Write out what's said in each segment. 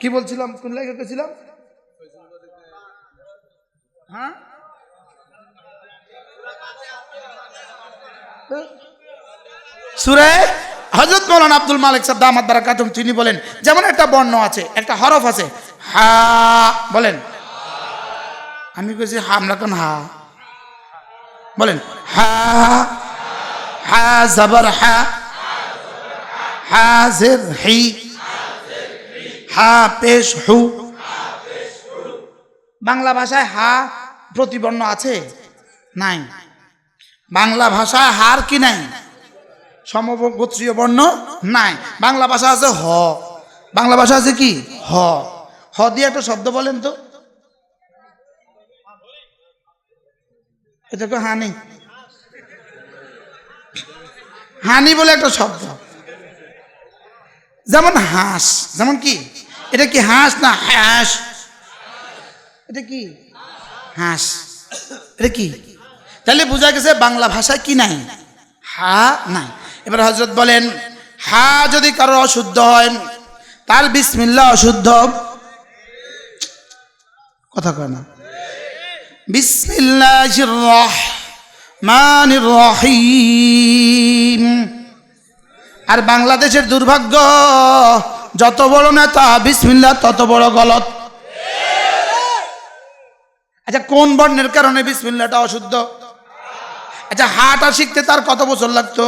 কি বলছিলাম? কোন লেখা গেছিলাম হ্যাঁ? সুরে? হজরত মৌলানা আব্দুল মালিক সাহেব দামাত দ্বারা কাতুম তিনি বলেন, যেমন একটা বর্ণ আছে, একটা হরফ আছে, হা, বলেন। আমি কইছি হা আমরা কোন হা? বলেন, হা হা, জবর হা হা, জের, হি। হা পেশ হু। বাংলা ভাষায় হা প্রতিবর্ণ আছে? নাই। বাংলা ভাষায় হার কি নাই? সমগোত্রীয় বর্ণ নাই। বাংলা ভাষা আছে হ। বাংলা ভাষা আছে কি? হ। হ দিয়ে একটা শব্দ বলেন তো। এটা তো হানি। হানি বলে একটা শব্দ। যেমন হাঁস, যেমন কি? এটা কি হাঁস না হাঁস? এটা কি? হাঁস। এটা কি? তাহলে বোঝা গেছে বাংলা ভাষা কি নাই? হা নাই। এবার হজরত বলেন, হা যদি কারও অশুদ্ধ হয়, তার বিসমিল্লা অশুদ্ধ। কথা কয় না। বিসমিল্লাহির রহমানির রহিম। আর বাংলাদেশের দুর্ভাগ্য, যত বড় নেতা বিসমিল্লা তত বড় গলত। আচ্ছা কোন বর্ণের কারণে বিসমিল্লাটা অশুদ্ধ? আচ্ছা হাটা শিখতে তার কত বছর লাগতো?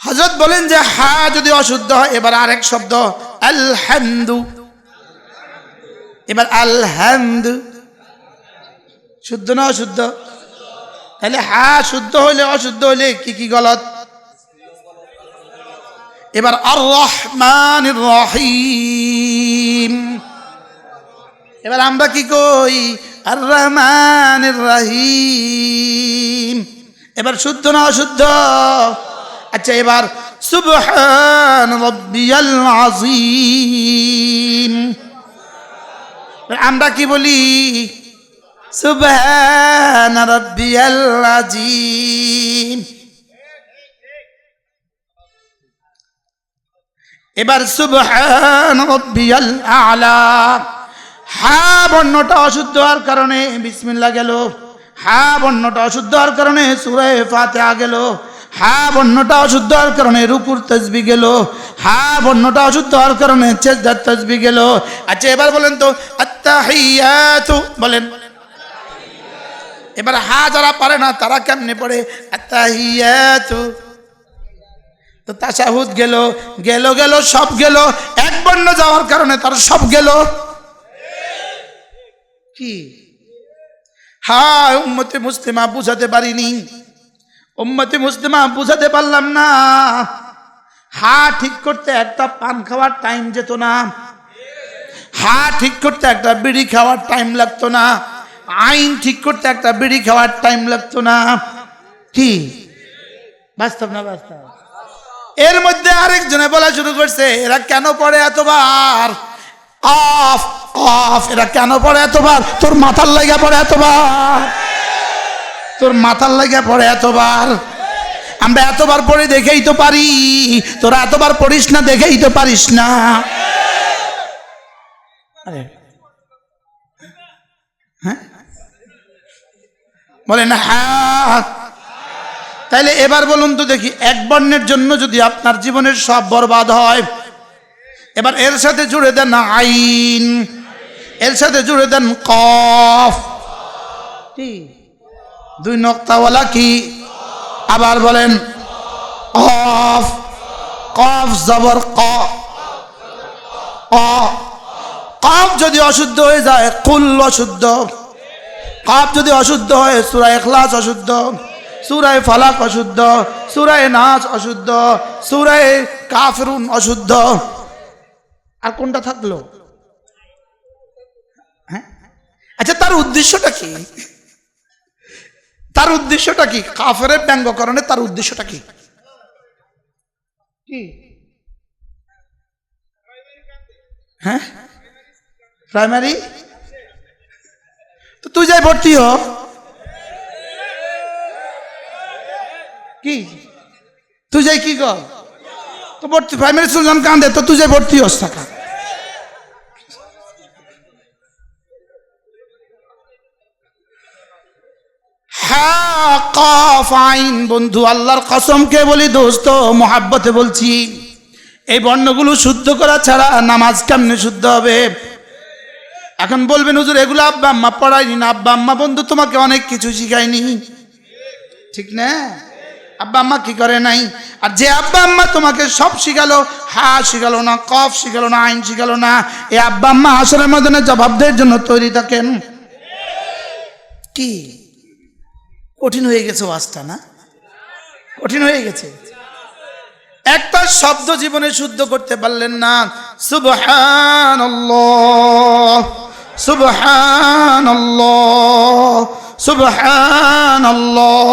হজরত বলেন যে, হা যদি অশুদ্ধ হয়, এবার আরেক শব্দ, আলহামদু। এবার আলহামদু। শুদ্ধ না অশুদ্ধ? তাহলে হা শুদ্ধ হইলে অশুদ্ধ হইলে কি কি গলত? এবার আর রহমান রহিম এবার আমরা কি কই? আর রহমান রহিম এবার শুদ্ধ না অশুদ্ধ? আচ্ছা এবার সুবহান রব্বিয়াল আজিম আমরা কি বলি? সুবহান রব্বিয়াল আজিম এবার সুবহান রব্বিয়াল আলা হা, বর্ণটা অশুদ্ধ হওয়ার কারণে বিসমিল্লা গেল। হা, বর্ণটা অশুদ্ধ হওয়ার কারণে সুরে ফাতেহা গেল। হা, বর্ণটা অশুদ্ধ হওয়ার কারণে রুকুর তসবি গেল। হা, বর্ণটা অশুদ্ধ হওয়ার কারণে চেষ্টার তসবি গেল। আচ্ছা এবার বলেন তো, আত্তাহিয়াতু, বলেন। এবার হা যারা পারে না, তারা কেমনে পড়ে? আত্তাহিয়াতু। তো তাসাহুদ গেল গেল গেল, সব গেল। এক বন্য যাওয়ার কারণে তার সব গেল। কি? হ্যাঁ উম্মতে মুসলিমা বুঝাতে পারিনি। উম্মতে মুসলিমা বুঝাতে পারলাম না। হা ঠিক করতে একটা পান খাওয়ার টাইম যেত না। হা ঠিক করতে একটা বিড়ি খাওয়ার টাইম লাগতো না। আইন ঠিক করতে একটা বিড়ি খাওয়ার টাইম লাগতো না। কি? বাস্তব না বাস্তব? এর মধ্যে আরেকজনে বলা শুরু করছে, এরা কেন পড়ে এতবার? অফ অফ এরা কেন পড়ে এতবার? তোর মাথার লাগা পড়ে এতবার? তোর মাথার লাগা পড়ে এতবার? আমরা এতবার পড়ে দেখেই তো পারি, তোরা এতবার পড়িস না দেখেই তো পারিস না। হ্যাঁ? বলেন হ্যাঁ তাইলে এবার বলুন তো দেখি, এক বর্ণের জন্য যদি আপনার জীবনের সব বরবাদ হয়, এবার এর সাথে জুড়ে দেন আইন, এর সাথে জুড়ে দেন কফ। দুই নক্তাওয়ালা কি? আবার বলেন, কফ। কফ জবর ক। কফ যদি অশুদ্ধ হয়ে যায়, কুল অশুদ্ধ। কফ যদি অশুদ্ধ হয়, সুরা এখলাস অশুদ্ধ সুরায় ফালাক অশুদ্ধ সুরায় নাচ অশুদ্ধ সুরায় কাফরুন অশুদ্ধ। আর কোনটা থাকল? হ্যাঁ? আচ্ছা তার উদ্দেশ্যটা কি? তার উদ্দেশ্যটা কি? কাফের ব্যঙ্গকরণে তার উদ্দেশ্যটা কি? হ্যাঁ? প্রাইমারি? তো তুই যাই ভর্তি হ। কি? তুই যাই কি কর? তো ভর্তি প্রাইমারি স্কুল যখন কান্দে, তো তুই যে ভর্তি হস থাকা। হ্যাঁ কফ আইন বন্ধু, আল্লাহর কসমকে বলি দোস্ত, মোহাব্বতে বলছি। এই বর্ণগুলো শুদ্ধ করা ছাড়া নামাজ কেমনে শুদ্ধ হবে? এখন বলবেন, হুজুর, এগুলো আব্বা আম্মা পড়ায়নি না, আব্বা আম্মা বন্ধু তোমাকে অনেক কিছু শিখায়নি। ঠিক না? আব্বা আম্মা কি করে নাই? আর যে আব্বা আম্মা তোমাকে সব শিখালো, হা শিখালো না, কফ শিখালো না, আইন শিখালো না এই আব্বা আম্মা আসরের মধ্যে জবাবদের জন্য তৈরি থাকেন। কি? কঠিন হয়ে গেছে ওয়াজটা, না? কঠিন হয়ে গেছে। একটা শব্দ জীবনে শুদ্ধ করতে পারলেন না। সুবহানাল্লাহ। সুবহানাল্লাহ সুবহানাল্লাহ,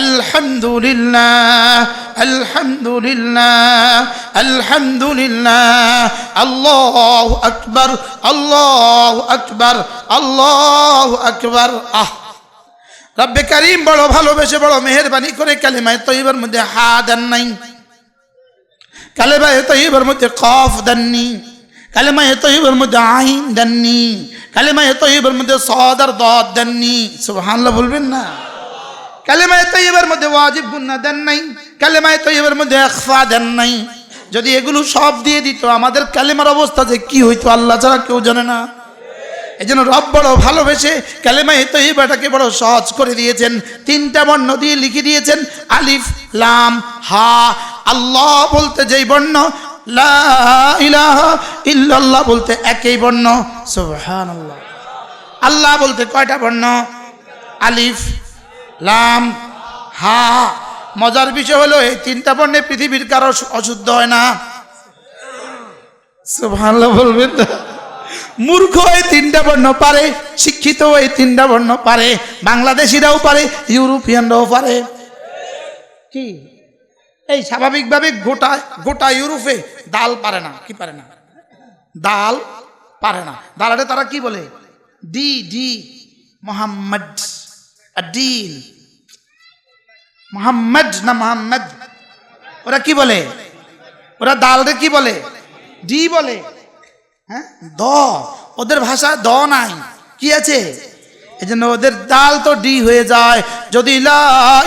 আলহামদুলিল্লাহ আলহামদুলিল্লাহ আলহামদুলিল্লাহ, আল্লাহু আকবার আল্লাহু আকবার আল্লাহু আকবার, আহ। রব্বে করিম বড় ভালোবেসে বড় মেহরবানি করে কালিমায় তৈবার মধ্যে হা দেন নাই, কালেমায় তৈবার মধ্যে কফ দেননি কালেমায় তৈবার মধ্যে আইন দেননি কালেমায় তৈবার মধ্যে সদার দদ দেননি সুবহানাল্লাহ বলবেন না কালেমায় তৈবার মধ্যে ওয়াজিব গুন্না দেন নাই কালেমায় তৈবার মধ্যে একফা দেন নাই যদি এগুলো সব দিয়ে দিত, আমাদের কালেমার অবস্থা যে কি হইতো, আল্লাহ ছাড়া কেউ জানে না। এই জন্য রব বড় ভালোবেসে কালেমায় তৈবাটাকে বড় সহজ করে দিয়েছেন। তিনটা বর্ণ দিয়ে লিখে দিয়েছেন, আলিফ, লাম, হা। আল্লাহ বলতে যেই বর্ণ লা ইলাহা ইল্লাল্লাহ বলতে একই বর্ণ। সুবহানাল্লাহ। আল্লাহ বলতে কয়টা বর্ণ? আলিফ, লাম, হা। মজার বিষয় হলো এই তিনটা বর্ণে পৃথিবীর কারও অশুদ্ধ হয় না। সুবহানাল্লাহ বলবেন মূর্খ এই তিনটা বর্ণ পারে, শিক্ষিত এই তিনটা বর্ণ পারে, বাংলাদেশিরাও পারে, ইউরোপিয়ানরাও পারে। কি? এই স্বাভাবিকভাবে গোটা গোটা ইউরোপে দাল পারে না। কি পারে না? দাল পারে না। দালাটে তারা কি বলে? ডি ডি, মোহাম্মদ ডিন মোহাম্মদ না মোহাম্মদ? ওরা কি বলে? ওরা দালরে কি বলে? ডি বলে। হ্যাঁ? দ। ওদের ভাষা দ নাই। কি আছে? এই জন্য ওদের দাল তো ডি হয়ে যায়। যদি ইলা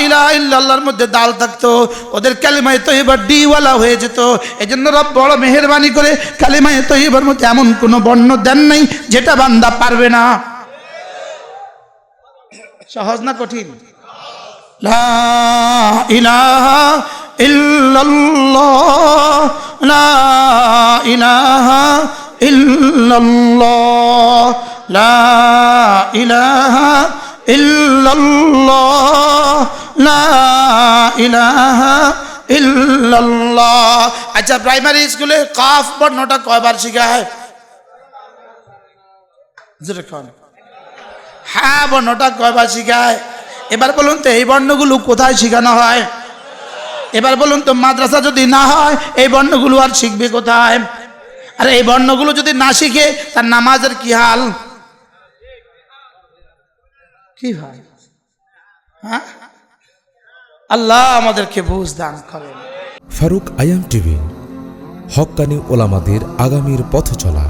ইলা ইল্লাল্লাহর মধ্যে দাল থাকতো, ওদের কালিমায় তো এবার ডিওয়ালা হয়ে যেত। এই জন্য রব বড় মেহরবানি করে কালিমায় তো এবার মধ্যে এমন কোনো বর্ণ দেন নাই, যেটা বান্দা পারবে না। সহজ না কঠিন? লা ইলাহা ইল্লাল্লাহ। আচ্ছা প্রাইমারি স্কুলে কাফ বর্ণটা কয়বার জোরে কন। হ্যাঁ বর্ণটা কয়বার শেখায়? এবার বলুন তো, এই বর্ণগুলো কোথায় শেখানো হয়? এবার বলুন তো, মাদ্রাসা যদি না হয়, এই বর্ণগুলো আর শিখবে কোথায়? আর, এই বর্ণগুলো যদি না শিখে, তার নামাজের কি হাল? কি ভাই? হ্যাঁ? আল্লাহ আমাদেরকে বুঝ দান করেন। ফারুক আয়াম টিভি হকানি ওলামাদের আগামীর পথ চলা